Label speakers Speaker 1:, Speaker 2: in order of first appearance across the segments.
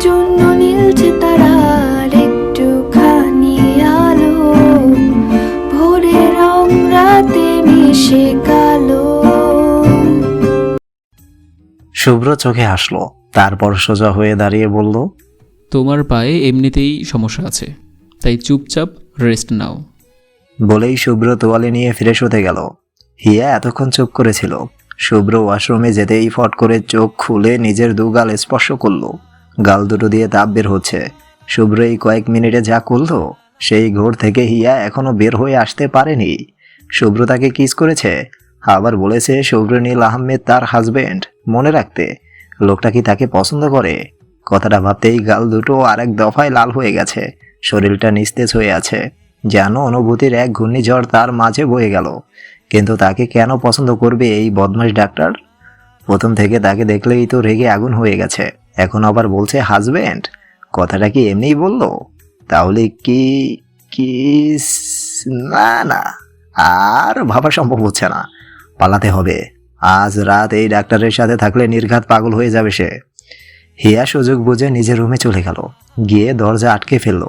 Speaker 1: জন্য নীলছে তারার একটুখানি আলো। ভোরের রং রাতে মিশে কালো।
Speaker 2: শুভ্র চোখে হাসলো তারপর সোজা হয়ে দাঁড়িয়ে বলল
Speaker 3: তোমার পায়ে এমনিতেই সমস্যা আছে তাই চুপচাপ রেস্ট নাও।
Speaker 2: বলেই শুভ্র তোয়ালে নিয়ে ফ্রেশ হতে গেল। হিয়া এতক্ষণ চুপ করেছিল। শুভ্র ওয়াশরুমে যেতেই ফট করে চোখ খুলে নিজের দু গাল স্পর্শ করল। গাল দুটো দিয়ে তাপ বের হচ্ছে। শুভ্র এই কয়েক মিনিটে যা করল, সেই ঘোর থেকে হিয়া এখনও বের হয়ে আসতে পারেনি। শুভ্র তাকে কিস করেছে। আবার বলেছে শুভ্র নীল আহমেদ তার হাজবেন্ড মনে রাখতে। লোকটা কি তাকে পছন্দ করে? কথাটা ভাবতেই গাল দুটো আরেক দফায় লাল হয়ে গেছে। শরীরটা নিস্তেজ হয়ে আছে। যেন অনুভূতির এক ঘূর্ণিঝড় তার মাঝে বয়ে গেল। কিন্তু তাকে কেন পছন্দ করবে এই বদমাস ডাক্তার? প্রথম থেকে তাকে দেখলেই তো রেগে আগুন হয়ে গেছে। এখন আবার বলছে হাজবেন্ড কথাটা কি এমনিই বলল? তাহলে কি কি না না, আর ভাবা সম্ভব হচ্ছে না। পালাতে হবে। আজ রাত এই ডাক্তারের সাথে থাকলে নির্ঘাত পাগল হয়ে যাবে সে। হিয়া সুযোগ বুঝে নিজের রুমে চলে গেল। গিয়ে দরজা আটকে ফেলল।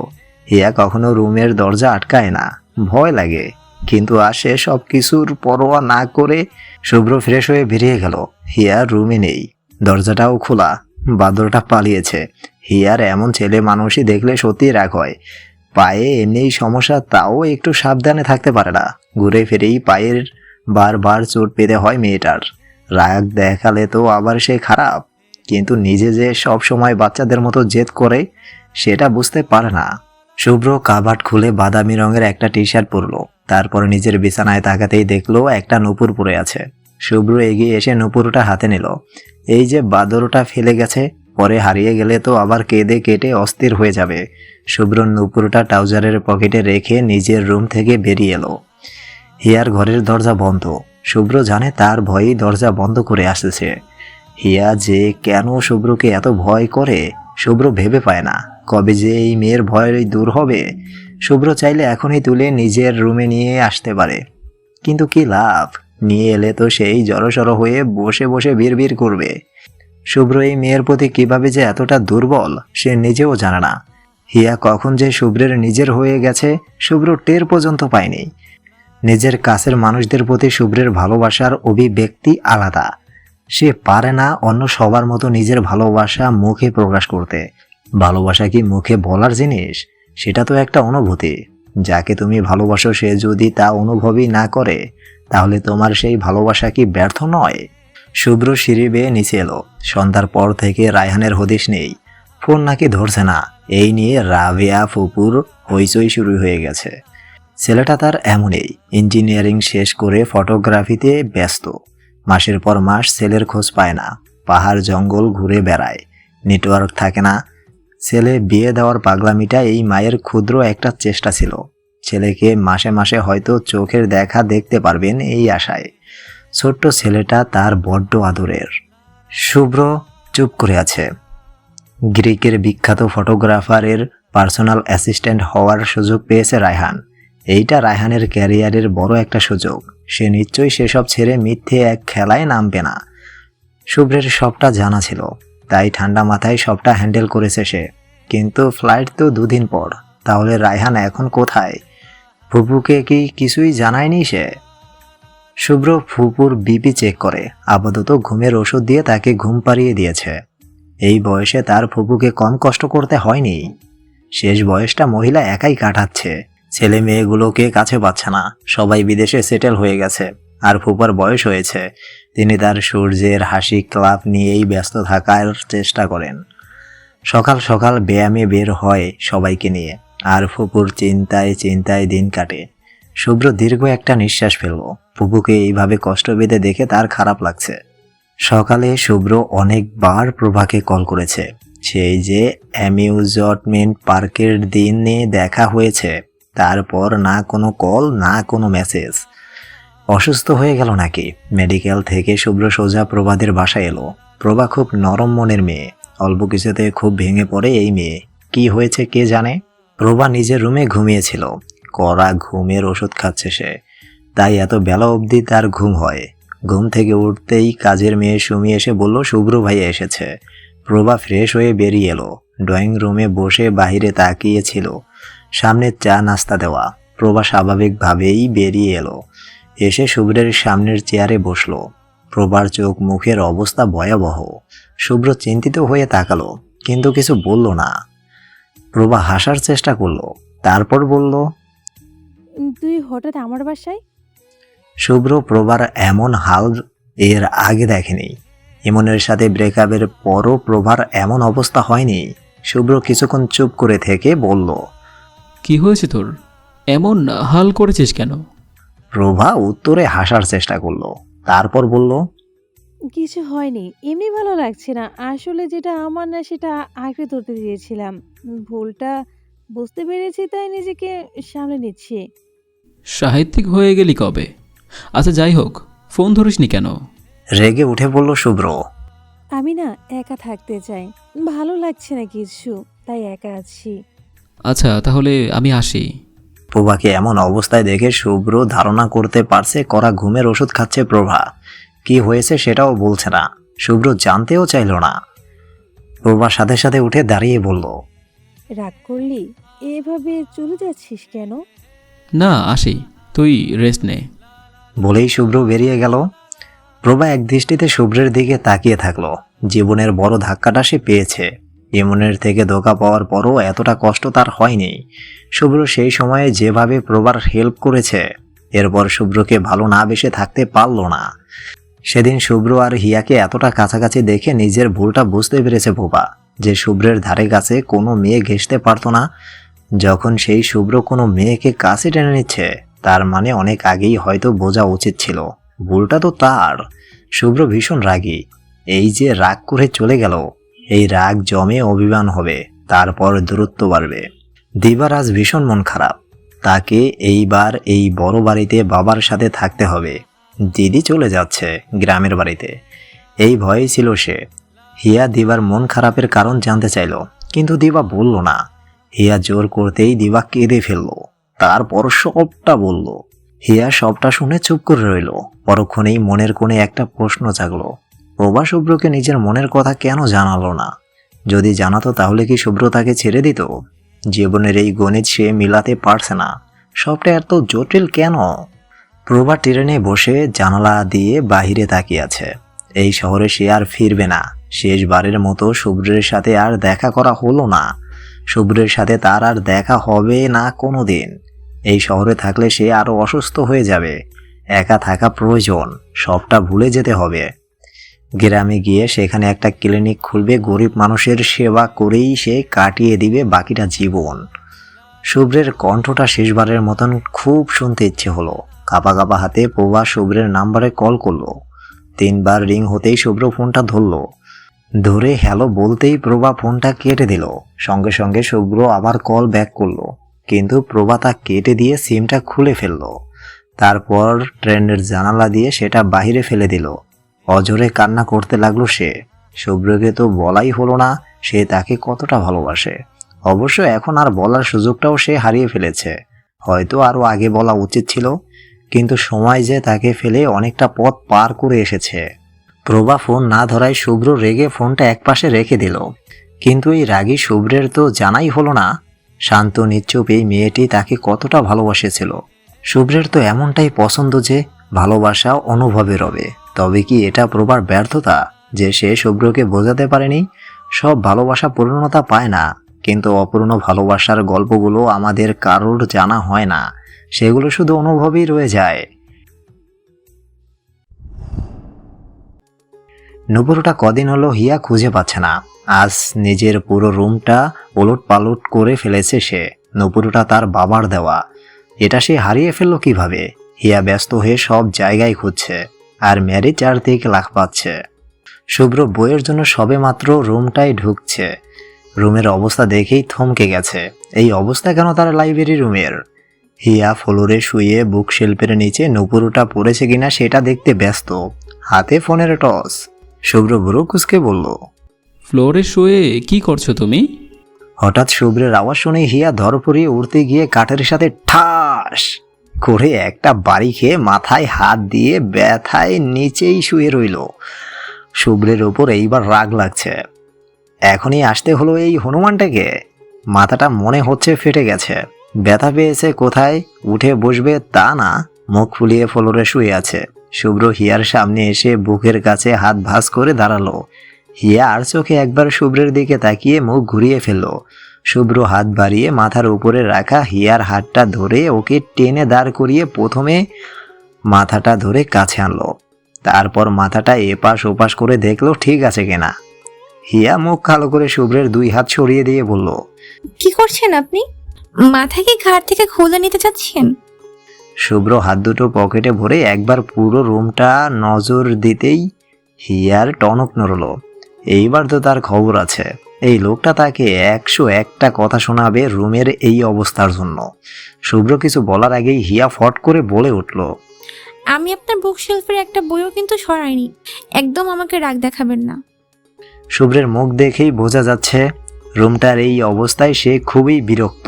Speaker 2: হিয়া কখনো রুমের দরজা আটকায় না। ভয় লাগে। কিন্তু আসে সব কিছুর পরোয়া না করে শুভ্র ফ্রেশ হয়ে বেরিয়ে গেল। হিয়ার রুমে নেই। দরজাটাও খোলা। বাদরটা পালিয়েছে। হিয়ার এমন ছেলে মানুষই দেখলে সত্যি রাগ হয়। পায়ে এমনিই সমস্যা, তাও একটু সাবধানে থাকতে পারে না। ঘুরে ফিরেই পায়ের বারবার চোট পেতে হয় মেয়েটার। রাগ দেখালে তো আবার সে খারাপ। কিন্তু নিজে যে সব সময় বাচ্চাদের মতো জেদ করে, সেটা বুঝতে পারে না। শুভ্র কাবাট খুলে বাদামি রঙের একটা টি শার্ট পরলো। তারপর নিজের বিছানায় তাকাতেই দেখল একটা নুপুর পরে আছে। শুভ্র এগিয়ে এসে নুপুরটা হাতে নিল। এই যে বাদরটা ফেলে গেছে, পরে হারিয়ে গেলে তো আবার কেঁদে কেটে অস্থির হয়ে যাবে। শুভ্র নুপুরটা ট্রাউজারের পকেটে রেখে নিজের রুম থেকে বেরিয়ে এলো। হিয়ার ঘরের দরজা বন্ধ। শুভ্র জানে তার ভয়েই দরজা বন্ধ করে আসতেছে। হিয়া যে কেন শুভ্রকে এত ভয় করে, শুভ্র ভেবে পায় না। কবে যে এই মেয়ের ভয় দূর হবে, শুভ্র চাইলে এখনই তুলে নিজের রুমে নিয়ে আসতে পারে। কিন্তু কি লাভ? নিয়ে এলে তো সেই জড়সড় হয়ে বসে বসে বিড় করবে। শুভ্র এই মেয়ের প্রতি কীভাবে যে এতটা দুর্বল, সে নিজেও জানে না। হিয়া কখন যে শুভ্রের নিজের হয়ে গেছে, শুভ্র টের পর্যন্ত পায়নি। নিজের কাছের মানুষদের প্রতি শুভ্রের ভালোবাসার অভিব্যক্তি আলাদা। সে পারে না অন্য সবার মতো নিজের ভালোবাসা মুখে প্রকাশ করতে। ভালোবাসা কি মুখে বলার জিনিস? সেটা তো একটা অনুভূতি। যাকে তুমি ভালোবাসো সে যদি তা অনুভবই না করে তাহলে তোমার সেই ভালোবাসা কি ব্যর্থ নয়? শুভ্র সিঁড়ি বেয়ে নিচে এলো। সন্ধ্যার পর থেকে রায়হানের হদিশ নেই। ফোন নাকি ধরছে না। এই নিয়ে রাবিয়া, ফুপুর হইচই শুরু হয়ে গেছে। ছেলেটা তার এমনই। ইঞ্জিনিয়ারিং শেষ করে ফটোগ্রাফিতে ব্যস্ত। মাসের পর মাস ছেলের খোঁজ পায় না। পাহাড়, জঙ্গল ঘুরে বেড়ায়। নেটওয়ার্ক থাকে না। ছেলে বিয়ে দেওয়ার পাগলামিটা এই মায়ের ক্ষুদ্র একটা চেষ্টা ছিল। ছেলেকে মাসে মাসে হয়তো চোখের দেখা দেখতে পারবেন এই আশায়। ছোট্ট ছেলেটা তার বড্ড আদরের। শুভ্র চুপ করে আছে। গ্রিকের বিখ্যাত ফটোগ্রাফারের পার্সোনাল অ্যাসিস্ট্যান্ট হওয়ার সুযোগ পেয়েছে রায়হান। এইটা রায়হানের ক্যারিয়ারের বড় একটা সুযোগ। সে নিশ্চয়ই সেসব ছেড়ে মিথ্যে এক খেলায় নামবে না। শুভ্রের সবটা জানা ছিল, তাই ঠান্ডা মাথায় সবটা হ্যান্ডেল করেছে সে। কিন্তু ফ্লাইট তো দুদিন পর। তাহলে রায়হান এখন কোথায়? ফুপুকে কি কিছুই জানায়নি সে? শুভ্র ফুপুর বিপি চেক করে। আপাতত ঘুমের ওষুধ দিয়ে তাকে ঘুম পাড়িয়ে দিয়েছে। এই বয়সে তার ফুপুকে কম কষ্ট করতে হয়নি। শেষ বয়সটা মহিলা একাই কাটাচ্ছে। ছেলে মেয়েগুলোকে কাছে পাচ্ছে না। সবাই বিদেশে সেটেল হয়ে গেছে। আর ফুপার বয়স হয়েছে। তিনি তার সূর্যের হাসি ক্লাব নিয়েই ব্যস্ত থাকার চেষ্টা করেন। সকাল সকাল ব্যায়ামে বের হয় সবাইকে নিয়ে। আর ফুপুর চিন্তায় চিন্তায় দিন কাটে। শুভ্র দীর্ঘ একটা নিঃশ্বাস ফেলল। ফুপুকে এইভাবে কষ্ট পেতে দেখে তার খারাপ লাগছে। সকালে শুভ্র অনেকবার প্রভাকে কল করেছে। সেই যে অ্যামিউজমেন্ট পার্কের দিনে দেখা হয়েছে। তারপর না কোনো কল, না কোনো মেসেজ। অসুস্থ হয়ে গেল নাকি? মেডিকেল থেকে শুভ্র সোজা প্রভাদের বাসায় এলো। প্রভা খুব নরম মনের মেয়ে। অল্প কিছুতে খুব ভেঙে পড়ে এই মেয়ে। কি হয়েছে কে জানে? প্রভা নিজের রুমে ঘুমিয়েছিল। কড়া ঘুমের ওষুধ খাচ্ছে সে। তাই এত বেলা অবধি তার ঘুম হয়। ঘুম থেকে উঠতেই কাজের মেয়ে সুমি এসে বলল শুভ্র ভাইয়া এসেছে। প্রভা ফ্রেশ হয়ে বেরিয়ে এলো। ড্রয়িং রুমে বসে বাইরে তাকিয়েছিল। সামনে চা নাস্তা দেওয়া। প্রভা স্বাভাবিকভাবেই বেরিয়ে এলো। এসে শুভ্রের সামনের চেয়ারে বসল। প্রভার চোখ মুখের অবস্থা ভয়াবহ। শুভ্র চিন্তিত হয়ে তাকালো, কিন্তু কিছু বলল না। প্রভা হাসার চেষ্টা করল। তারপর বলল
Speaker 4: তুই হঠাৎ আমার বাসায়?
Speaker 2: শুভ্র প্রভার এমন হাল এর আগে দেখেনি। ইমনের সাথে ব্রেকআপের পরও প্রভার এমন অবস্থা হয়নি। শুভ্র কিছুক্ষণ চুপ করে থেকে বলল
Speaker 3: কি হয়েছে তোর? এমন হাল করেছিস কেন?
Speaker 2: প্রভা উত্তরে হাসার চেষ্টা করল। তারপর বলল
Speaker 4: কিছু হয়নি। এমনি ভালো লাগছে না। আসলে যেটা আমার না সেটা আঁকড়ে ধরতে দিয়েছিলাম। ভুলটা বুঝতে পেরেছি তাই নিজেকে সামলে নিচ্ছি।
Speaker 3: সাহিত্যিক হয়ে গেলি কবে? আচ্ছা যাই হোক ফোন ধরিসনি কেন?
Speaker 2: রেগে উঠে পড়ল শুভ্র।
Speaker 4: আমি না একা থাকতে চাই। ভালো লাগছে না কিছু তাই একা আছি।
Speaker 3: আচ্ছা তাহলে আমি আসি।
Speaker 2: প্রভাকে এমন অবস্থায় দেখে শুভ্র ধারণা করতে পারছে করা ঘুমের ওষুধ খাচ্ছে প্রভা। কি হয়েছে সেটাও বলছে না। শুভ্র জানতেও চাইল না। প্রভা সাথে সাথে উঠে দাঁড়িয়ে বলল
Speaker 4: রাগ করলি? এভাবে চলে যাচ্ছিস কেন?
Speaker 3: না আসি। তুই রেস্ট নে।
Speaker 2: বলেই শুভ্র বেরিয়ে গেল। প্রভা এক দৃষ্টিতে শুভ্রের দিকে তাকিয়ে থাকল। জীবনের বড় ধাক্কাটা সে পেয়েছে। ইমনের থেকে ধোকা পাওয়ার পরও এতটা কষ্ট তার হয়নি। শুভ্র সেই সময়ে যেভাবে প্রভার হেল্প করেছে এরপর শুভ্রকে ভালো না বেসে থাকতে পারল না। সেদিন শুভ্র আর হিয়াকে এতটা কাছাকাছি দেখে নিজের ভুলটা বুঝতে পেরেছে প্রভা যে শুভ্রের ধারে কাছে কোনো মেয়ে ঘেসতে পারতো না। যখন সেই শুভ্র কোনো মেয়েকে কাছে টেনে নিচ্ছে, তার মানে অনেক আগেই হয়তো বোঝা উচিত ছিল। ভুলটা তো তার। শুভ্র ভীষণ রাগী। এই যে রাগ করে চলে গেল, এই রাগ জমে অভিমান হবে, তারপর দূরত্ব বাড়বে। দিবার আজ ভীষণ মন খারাপ। তাকে এইবার এই বড় বাড়িতে বাবার সাথে থাকতে হবে। দিদি চলে যাচ্ছে গ্রামের বাড়িতে। এই ভয়ে ছিল সে। হিয়া দিবার মন খারাপের কারণ জানতে চাইল, কিন্তু দিবা বলল না। হিয়া জোর করতেই দিবা কেঁদে ফেলল, তারপর সবটা বলল। হিয়া সবটা শুনে চুপ করে রইল। পরক্ষণেই মনের কোণে একটা প্রশ্ন জাগলো, প্রভা শুভ্রকে নিজের মনের কথা কেন জানালো না? যদি জানাতো তাহলে কি শুভ্র তাকে ছেড়ে দিত? জীবনের এই গণিত সে মিলাতে পারছে না। সবটা এত জটিল কেন? প্রভা ট্রেনে বসে জানালা দিয়ে বাহিরে তাকিয়ে আছে। এই শহরে সে আর ফিরবে না। শেষবারের মতো শুভ্রের সাথে আর দেখা করা হলো না। শুভ্রের সাথে তার আর দেখা হবে না কোনো দিন এই শহরে থাকলে সে আরও অসুস্থ হয়ে যাবে। একা থাকা প্রয়োজন, সবটা ভুলে যেতে হবে। গ্রামে গিয়ে সেখানে একটা ক্লিনিক খুলবে, গরিব মানুষের সেবা করেই সে কাটিয়ে দিবে বাকিটা জীবন। শুভ্রের কণ্ঠটা শেষবারের মতন খুব শুনতে ইচ্ছে হলো। কাপা কাপা হাতে প্রভা শুভ্রের নাম্বারে কল করল। তিনবার রিং হতেই শুভ্র ফোনটা ধরলো। ধরে হ্যালো বলতেই প্রভা ফোনটা কেটে দিল। সঙ্গে সঙ্গে শুভ্র আবার কল ব্যাক করল। কিন্তু প্রভা তা কেটে দিয়ে সিমটা খুলে ফেলল। তারপর ট্রেনের জানালা দিয়ে সেটা বাইরে ফেলে দিল। অজরে কান্না করতে লাগল সে। শুভ্রকে তো বলাই হলো না, সে তাকে কতটা ভালোবাসে। অবশ্য এখন আর বলার সুযোগটাও সে হারিয়ে ফেলেছে। হয়তো আরও আগে বলা উচিত ছিল। কিন্তু সময় যে তাকে ফেলে অনেকটা পথ পার করে এসেছে। প্রভা ফোন না ধরায় শুভ্র রেগে ফোনটা একপাশে রেখে দিল। কিন্তু এই রাগী শুভ্রের তো জানাই হলো না। শান্ত নিশ্চুপ এই মেয়েটি তাকে কতটা ভালোবাসেছিল। শুভ্রের তো এমনটাই পছন্দ যে ভালোবাসা অনুভবে রবে তবে কি এটা প্রবার ব্যর্থতা যে সে শুভ্রকে বোঝাতে পারেনি? সব ভালোবাসা পূর্ণতা পায় না। কিন্তু অপূর্ণ ভালোবাসার গল্পগুলো আমাদের কারোর জানা হয় না। সেগুলো শুধু অনুভবেই রয়ে যায়। নুপুরটা কদিন হলো হিয়া খুঁজে পাচ্ছে না। আজ নিজের পুরো রুমটা ওলট পালট করে ফেলেছে সে। নুপুরটা তার বাবার দেওয়া। এটা সে হারিয়ে ফেলল কীভাবে? হিয়া ব্যস্ত হয়ে সব জায়গায় খুঁজছে আর ম্যারি চারদিকে লাখ পাচ্ছে। শুভ্র বইয়ের জন্য সবে মাত্র রুমটাই ঢুকছে। রুমের অবস্থা দেখেই থমকে গেছে। এই অবস্থা কেন তার লাইব্রেরি রুমের? হিয়া ফ্লোরে শুয়ে বুক শেল্পের নিচে নুপুরটা পড়েছে কিনা সেটা দেখতে ব্যস্ত। হাতে ফোনের টস শুভ্র বুড়ো কুসকে বলল
Speaker 3: ফ্লোরে শুয়ে কি করছ তুমি?
Speaker 2: হঠাৎ শুভ্রের আওয়াজ শুনে হিয়া ধরপড়িয়ে উড়তে গিয়ে কাঠের সাথে ঠাস করে একটা বাড়ি খেয়ে মাথায় হাত দিয়ে ব্যথায় নিচেই শুয়ে রইল। শুভ্রের ওপর এইবার রাগ লাগছে। এখনই আসতে হলো এই হনুমানটাকে। মাথাটা মনে হচ্ছে ফেটে গেছে। ব্যথা পেয়েছে কোথায়? উঠে বসবে তা না। মুখ ফুলিয়ে ফ্লোরে শুয়ে আছে। শুভ্র হিয়ার সামনে এসে বুকের কাছে হাত ভাঁজ করে দাঁড়াল। হিয়া আর চোখে একবার শুভ্রের দিকে তাকিয়ে মুখ ঘুরিয়ে ফেলল। শুভ্র হাত বাড়িয়ে মাথার উপরে রাখা হিয়ার হাতটা ধরে ওকে টেনে দাঁড় করিয়ে প্রথমে মাথাটা ধরে কাছে আনলো। তারপর মাথাটা এপাশ ওপাশ করে দেখল ঠিক আছে কিনা। হিয়া মুখ কালো করে শুভ্রের দুই হাত সরিয়ে দিয়ে বলল,
Speaker 5: কি করছেন আপনি? মাথাকে ঘাট থেকে খুলে নিতে চাচ্ছেন?
Speaker 2: শুভ্র হাত দুটো পকেটে ভরে একবার পুরো রুমটা নজর দিতেই হিয়ার টনক নড়ল। এইবার তো তার খবর আছে। এই লোকটা তাকে একশো একটা কথা শোনাবে রুমের এই অবস্থার জন্য। শুভ্র কিছু বলার আগেই হিয়া ফট করে বলে উঠল
Speaker 5: আমি আপনার বুক শেলফের একটা বইও কিন্তু সরাইনি। একদম আমাকে রাগ দেখাবেন না।
Speaker 2: শুভ্রের মুখ দেখেই বোঝা যাচ্ছে রুমটার এই অবস্থায় সে খুবই বিরক্ত।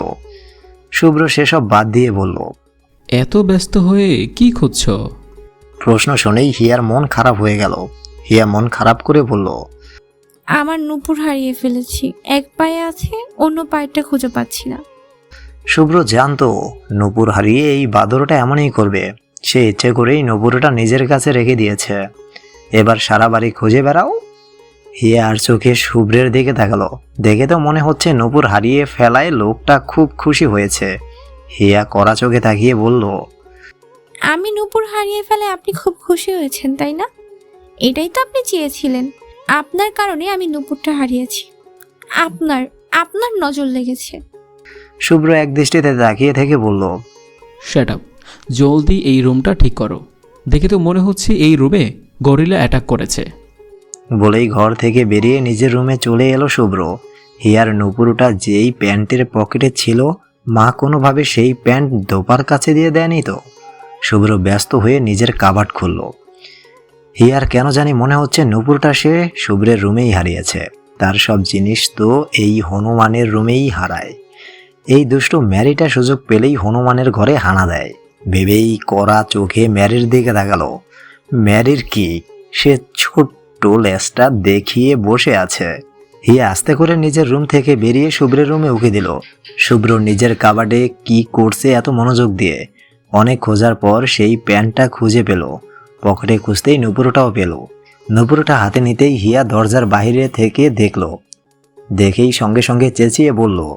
Speaker 2: শুভ্র সেসব বাদ দিয়ে বলল
Speaker 3: এত ব্যস্ত হয়ে কি খুঁজছ?
Speaker 2: প্রশ্ন শুনেই হিয়ার মন খারাপ হয়ে গেল। হিয়া মন খারাপ করে বলল
Speaker 5: আমার নূপুর হারিয়ে ফেলেছি। এক পায়ে আছে অন্য পায়েরটা খুঁজে পাচ্ছি না।
Speaker 2: শুভ্র জানতো নূপুর হারিয়ে এই বাদরটা এমনই করবে। সে ইচ্ছে করেই নূপুরটা নিজের কাছে রেখে দিয়েছে। এবার সারা বাড়ি খুঁজে বেড়াও হিয়া আর চোখে শুভ্রের দিকে তাকালো। দেখে তো মনে হচ্ছে নপুর হারিয়ে ফেলায় লোকটা খুব খুশি হয়েছে। হিয়া কড়া চোখে তাকিয়ে বলল
Speaker 5: আমি নুপুর হারিয়ে ফেলে আপনি খুব খুশি হয়েছেন তাই না? এটাই তো আপনি চেয়েছিলেন। আপনার কারণে আমি নুপুরটা হারিয়েছি। আপনার আপনার নজর লেগেছে।
Speaker 2: শুভ্র এক দৃষ্টিতে তাকিয়ে থেকে বলল
Speaker 3: শ্যাট আপ জলদি এই রুমটা ঠিক করো। দেখে তো মনে হচ্ছে এই রুমে গরিলা অ্যাটাক করেছে।
Speaker 2: বলেই ঘর থেকে বেরিয়ে নিজের রুমে চলে এলো শুভ্র। হিয়ার নুপুরটা যেই প্যান্টের পকেটে ছিল, মা কোনোভাবে সেই প্যান্ট দোপার কাছে দিয়ে দেয়নি তো? শুভ্র ব্যস্ত হয়ে নিজের কাবাট খুলল। হিয়ার কেন জানি মনে হচ্ছে নুপুরটা সে শুভ্রের রুমেই হারিয়েছে। তার সব জিনিস তো এই হনুমানের রুমেই হারায়। এই দুষ্ট ম্যারিটা সুযোগ পেলেই হনুমানের ঘরে হানা দেয়। ভেবেই করা চোখে ম্যারির দিকে তাকালো। ম্যারির কি? সে ছোট্ট লেজটা দেখিয়ে বসে আছে। হিয়া আস্তে করে নিজের রুম থেকে বেরিয়ে শুভ্রের রুমে উকি দিল। শুভ্র নিজের কাবাডে কি করছে এত মনোযোগ দিয়ে। অনেক খোঁজার পর সেই প্যান্টটা খুঁজে পেল। পকেটে খুঁজতেই নুপুরটাও পেল। নুপুরটা হাতে নিতেই হিয়া দরজার বাইরে থেকে দেখল। দেখেই সঙ্গে সঙ্গে চেঁচিয়ে বলল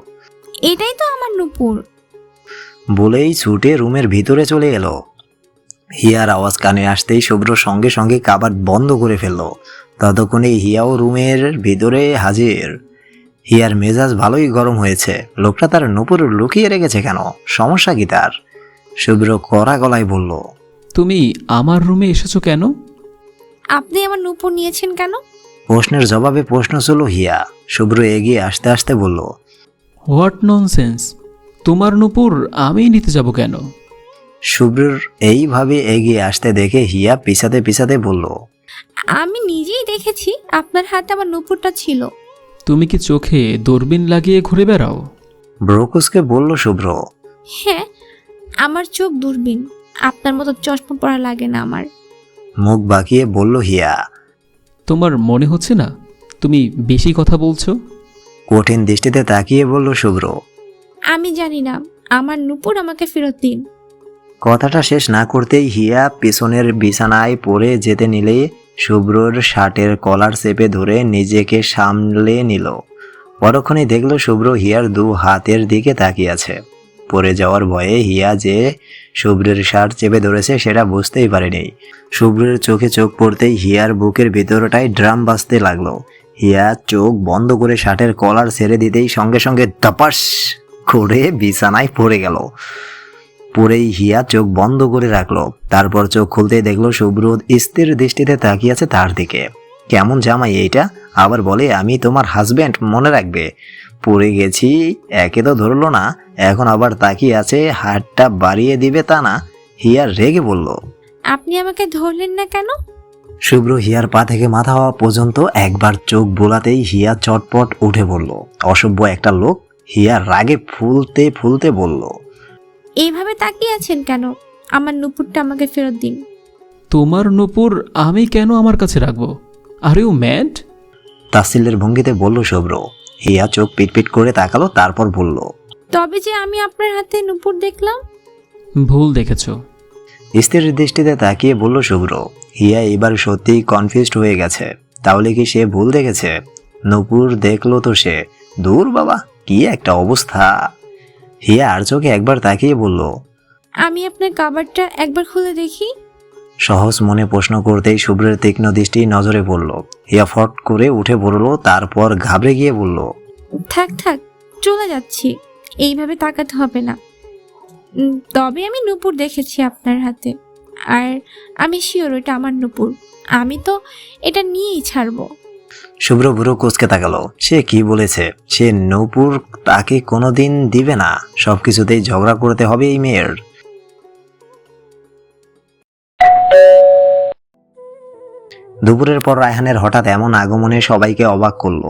Speaker 5: এটাই তো আমার নুপুর।
Speaker 2: বলেই ছুটে রুমের ভিতরে চলে এলো। হিয়ার আওয়াজ কানে আসতেই শুভ্র সঙ্গে সঙ্গে কাবার বন্ধ করে ফেলল। ততক্ষণে হিয়াও রুমের ভিতরে হাজির। হিয়ার মেজাজ ভালোই গরম হয়েছে। লোকটা তার নুপুর লুকিয়ে রেখেছে কেন? সমস্যা কি তার? শুভ্র কড়া গলায় বলল
Speaker 3: তুমি আমার রুমে এসেছ কেন?
Speaker 5: আপনি আমার নুপুর নিয়েছেন কেন?
Speaker 2: প্রশ্নের জবাবে প্রশ্ন ছিল হিয়া। শুভ্র এগিয়ে আসতে আসতে বলল
Speaker 3: হোয়াট ননসেন্স তোমার নুপুর আমি নিতে যাব কেন?
Speaker 2: শুভ্রর এইভাবে এগিয়ে আসতে দেখে হিয়া পিছাতে পিছাতে বলল
Speaker 5: আমি নিজেই দেখেছি আপনার হাতে আমার নুপুরটা ছিল।
Speaker 3: তুমি কি চোখে দূরবীন লাগিয়ে ঘুরে বেড়াও?
Speaker 2: ব্রোকুসকে বলল শুভ্র
Speaker 5: হ্যাঁ আমার চোখ দূরবীন। আপনার মতো চশমা পরা লাগে না আমার।
Speaker 2: মুখ বাঁকিয়ে বলল হিয়া
Speaker 3: তোমার মনে হচ্ছে না তুমি বেশি কথা বলছো?
Speaker 2: কঠিন দৃষ্টিতে তাকিয়ে বলল শুভ্র
Speaker 5: আমি জানি না আমার নুপুর আমাকে ফেরত দিন।
Speaker 2: কথাটা শেষ না করতেই হিয়া পেছনের বিছানায় পড়ে যেতে নিলে শুভ্রর শার্টের কলার চেপে ধরে নিজেকে সামলে নিল। পরক্ষণে দেখল শুভ্র হিয়ার দু হাতের দিকে তাকিয়ে আছে। পড়ে যাওয়ার ভয়ে হিয়া যে শুভ্রের শার্ট চেপে ধরেছে সেটা বুঝতেই পারেনি। শুভ্রের চোখে চোখ পড়তেই হিয়ার বুকের ভিতরটায় ড্রাম বাজতে লাগল। হিয়া চোখ বন্ধ করে শার্টের কলার ছেড়ে দিতেই সঙ্গে সঙ্গে ধপাস করে বিছানায় পড়ে গেল। পরেই হিয়া চোখ বন্ধ করে রাখল। তারপর চোখ খুলতেই দেখল শুভ্র স্থির দৃষ্টিতে তাকিয়ে আছে তার দিকে। কেমন জামাই এইটা? আবার বলে আমি তোমার হাজব্যান্ড মনে রাখবে। পড়ে গেছি একে তো ধরলো না। এখন আবার তাকিয়ে আছে হাতটা বাড়িয়ে দিবে তা না। হিয়া রেগে বলল।
Speaker 5: আপনি আমাকে ধরলেন না কেন?
Speaker 2: শুভ্র হিয়ার পা থেকে মাথা হওয়া পর্যন্ত একবার চোখ বোলাতেই হিয়া চটপট উঠে পড়ল অসভ্য একটা লোক হিয়া রাগে ফুলতে ফুলতে বলল।
Speaker 5: এইভাবে তাকিয়ে আছেন কেন? আমার নুপুরটা আমাকে ফেরত দিন।
Speaker 3: তোমার নুপুর আমি কেন আমার কাছে রাখব? আর ইউ ম্যাড
Speaker 2: তাসিলের ভঙ্গিতে বলল শুভ্র হিয়া চোখ পিটপিট করে তাকালো তারপর বলল
Speaker 5: তবে যে আমি আপনার হাতে নুপুর দেখলাম?
Speaker 3: ভুল দেখেছ।
Speaker 2: স্ত্রীর দৃষ্টিতে তাকিয়ে বলল শুভ্র হিয়া এবার সত্যিই কনফিউজড হয়ে গেছে। তাহলে কি সে ভুল দেখেছে? নূপুর দেখল তো সে। দূর বাবা কি একটা অবস্থা। হিয়া আর চোখে একবার তাকিয়ে বলল
Speaker 5: আমি আপনার কাবারটা একবার খুলে দেখি।
Speaker 2: সহজ মনে প্রশ্ন করতেই শুভ্রের তীক্ষ্ণ দৃষ্টি নজরে পড়ল। হিয়া ফট করে উঠে পড়ল তারপর ঘাবড়ে গিয়ে বলল
Speaker 5: থাক থাক চলে যাচ্ছি। এইভাবে তাকাতে হবে না। উম, তবে আমি নুপুর দেখেছি আপনার হাতে। আর আমি শিওর ওটা আমার নুপুর। আমি তো এটা নিয়েই ছাড়বো।
Speaker 2: শুভ্র বুড়ো কোচকে তাকালো। সে কি বলেছে? সে নূপুর তাকে কোনোদিন দিবে না। সবকিছুতেই ঝগড়া করতে হবে এই মেয়ের। দুপুরের পর রায়হানের হঠাৎ এমন আগমনে সবাইকে অবাক করল।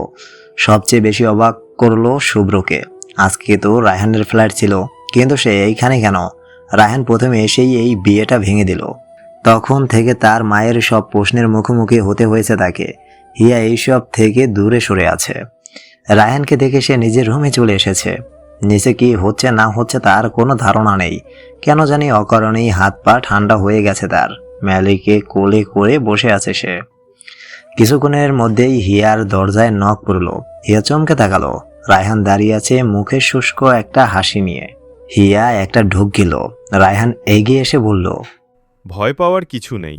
Speaker 2: সবচেয়ে বেশি অবাক করল শুভ্রকে। আজকে তো রায়হানের ফ্ল্যাট ছিল, কিন্তু সে এইখানে কেন? রায়হান প্রথমে এসেই এই বিয়েটা ভেঙে দিল। তখন থেকে তার মায়ের সব প্রশ্নের মুখোমুখি হতে হয়েছে তাকে। হিয়া এইসব থেকে দূরে সরে আছে। রায়ানকে দেখে সে নিজের রুমে চলে এসেছে। নিচে কি হচ্ছে না হচ্ছে তার কোনো ধারণা নেই। কেন জানি অকারণেই হাত পা ঠান্ডা হয়ে গেছে তার। ম্যালিকে কোলে করে বসে আছে সে। কিছুক্ষণের মধ্যেই হিয়ার দরজায় নখ পড়ল। হিয়া চমকে তাকালো। রায়হান দাঁড়িয়ে আছে মুখে শুষ্ক একটা হাসি নিয়ে। হিয়া একটা ঢোক গেল রায়হান এগিয়ে এসে বলল,
Speaker 6: ভয় পাওয়ার কিছু নেই।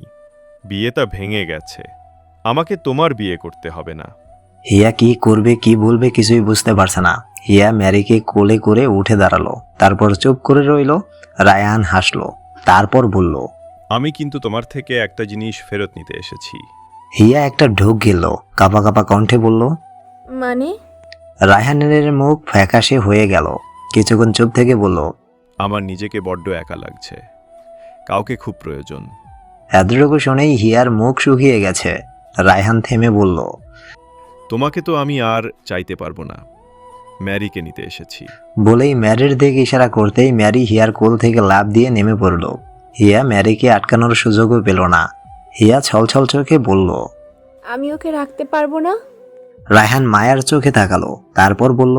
Speaker 6: বিয়েটা ভেঙে গেছে। আমাকে তোমার বিয়ে করতে হবে না।
Speaker 2: হিয়া কি করবে কি বলবে কিছুই বুঝতে পারছে না। হিয়া ম্যারিকে কোলে করে উঠে দাঁড়াল তারপর চুপ করে রইল রায়ান হাসলো তারপর বলল
Speaker 6: আমি কিন্তু তোমার থেকে একটা জিনিস ফেরত নিতে এসেছি।
Speaker 2: হিয়া একটা ঢোক গেল কাপা কাপা কণ্ঠে বলল
Speaker 7: মানে?
Speaker 2: রায়হানের মুখ ফ্যাকাশে হয়ে গেল কিছুক্ষণ চুপ থেকে বলল
Speaker 6: আমার নিজেকে বড্ড একা লাগছে। কাউকে খুব প্রয়োজন।
Speaker 2: এতটুকু শুনেই হিয়ার মুখ শুকিয়ে গেছে। রায়হান থেমে বলল
Speaker 6: তোমাকে তো আমি আর চাইতে পারব না। ম্যারিকে নিতে এসেছি।
Speaker 2: বলেই ম্যারির দিকে ইশারা করতেই ম্যারি হিয়ার কোল থেকে লাভ দিয়ে নেমে পড়ল। হিয়া ম্যারিকে আটকানোর সুযোগও পেল না। হিয়া ছলছল চোখে বলল
Speaker 7: আমি ওকে রাখতে পারব না?
Speaker 2: রায়হান মায়ার চোখে তাকালো তারপর বলল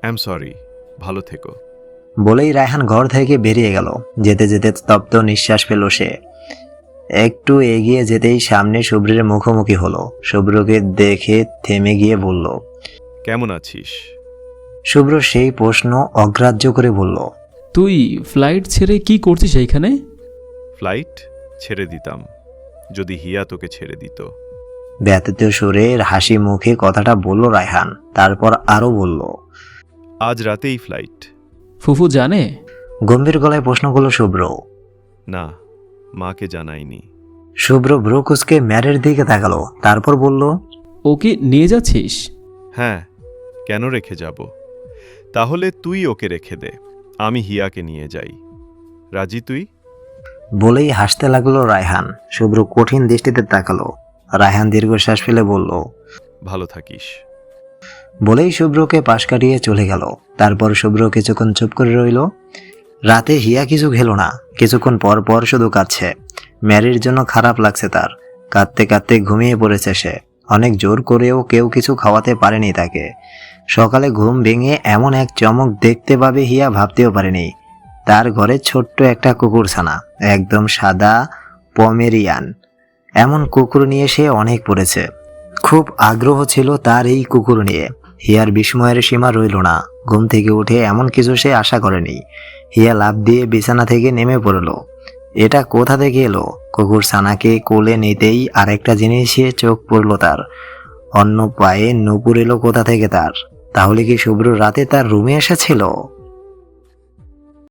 Speaker 6: অ্যাম সরি ভালো থেকো।
Speaker 2: বলেই রায়হান ঘর থেকে বেরিয়ে গেল। যেতে যেতে স্তব্ধ নিঃশ্বাস পেল সে। একটু এগিয়ে যেতেই সামনে শুভ্রের মুখোমুখি হলো। শুভ্রকে দেখে থেমে গিয়ে বলল
Speaker 6: কেমন আছিস?
Speaker 2: শুভ্র সেই প্রশ্ন অগ্রাহ্য করে বলল
Speaker 3: তুই ফ্লাইট ছেড়ে কি করছিস এইখানে?
Speaker 6: ফ্লাইট ছেড়ে দিতাম যদি হিয়া তোকে ছেড়ে দিত।
Speaker 2: ব্যতীত সুরের হাসি মুখে কথাটা বলল রায়হান তারপর আরও বলল
Speaker 6: আজ রাতেই ফ্লাইট
Speaker 3: ফুফু জানে?
Speaker 2: গম্ভীর গলায় প্রশ্ন করল শুভ্র
Speaker 6: না মাকে জানাইনি
Speaker 2: শুভ্র ব্রুকুসকে ম্যারের দিকে তাকালো তারপর বলল
Speaker 3: ওকে নিয়ে যাচ্ছিস?
Speaker 6: হ্যাঁ কেন রেখে যাব? তাহলে তুই ওকে রেখে দে আমি হিয়াকে নিয়ে যাই। রাজি তুই?
Speaker 2: বলেই হাসতে লাগল রায়হান। শুভ্র কঠিন দৃষ্টিতে তাকালো। রায়হান দীর্ঘশ্বাস ফেলে বলল
Speaker 6: ভালো থাকিস।
Speaker 2: বলেই শুভ্রকে পাশ কাটিয়ে চলে গেল। তারপর শুভ্র কিছুক্ষণ চুপ করে রইল। রাতে হিয়া কিছু খেলো না। কিছুক্ষণ পর পর শুধু কাঁদছে। ম্যারির জন্য খারাপ লাগছে তার। কাঁদতে কাঁদতে ঘুমিয়ে পড়েছে সে। অনেক জোর করেও কেউ কিছু খাওয়াতে পারেনি তাকে। সকালে ঘুম ভেঙে এমন এক চমক দেখতে পাবে হিয়া ভাবতেও পারেনি। তার ঘরে ছোট্ট একটা কুকুর ছানা একদম সাদা পমেরিয়ান। এমন কুকুর নিয়ে সে অনেক পড়েছে। খুব আগ্রহ ছিল তার এই কুকুর নিয়ে। হিয়ার বিস্ময়ের সীমা রইল না। ঘুম থেকে উঠে এমন কিছু সে আশা করেনি। হিয়া লাভ দিয়ে বিছানা থেকে নেমে পড়ল। এটা কোথা থেকে এলো? কুকুর সানাকে কোলে নিতেই আরেকটা জিনিসে চোখ পড়ল তার। অন্য পায়ে নুপুর এলো কোথা থেকে তার? তাহলে কি শুভ্র রাতে তার রুমে এসেছিল?